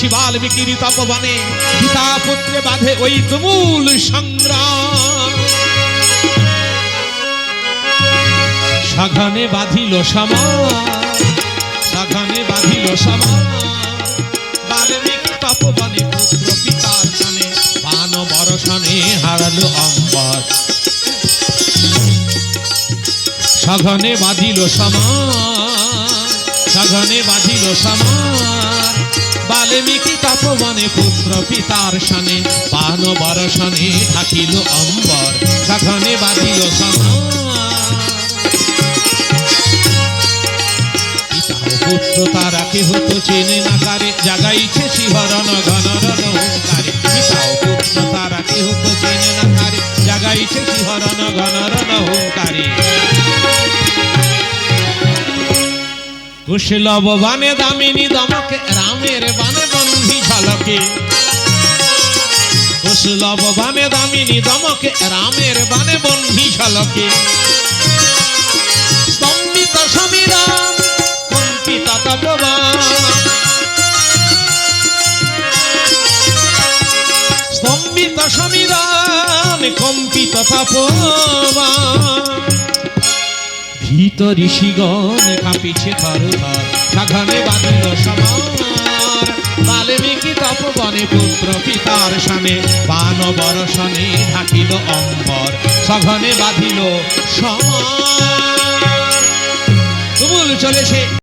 ঋষি বাল্মীকির তপবনে, পিতা পুত্রে বাঁধে ওই তুমুল সংগ্রাম। সাঘানে বাঁধিল সমাজ সাঘানে বাঁধিল সমাজ বাল্মীকি তপবনে পুত্র পিতার সনে পান বরসনে হারালো অম্বর সঘনে বাঁধিল সমাজ সঘনে বাঁধিল বাল্মীকি তপবনে পুত্র পিতার সনে পান বরসনে থাকিল অম্বর সঘনে বাঁধিল পুত্র তারা কেহ তো চেনে না কারে, জাগাইছে শিহরণ ঘনরণ ও পুত্র তারা কেহ তো চেনে না কারে, জাগাইছে শিহরণ ঘনরণ কুশলব বানে দামিনী দমকে, রামের বানে বন্ধি ঝলকে। কুশলব বানে দামিনী দমকে, রামের বানে বন্ধি ঝলকে। স্তম্ভিত সমীরণ কম্পিত তপবান স্তম্ভিত সমীরণ কম্পিত তপবান ভীত ঋষিগণ কাঁপিছে থর থর সাঘনে বাঁধিল সমার। বাল্মীকি তপবনে পুত্র পিতার সামে পান বরসনে ঢাকিল অম্বর, সঘনে বাঁধিল সমার। তুমুল চলেছে।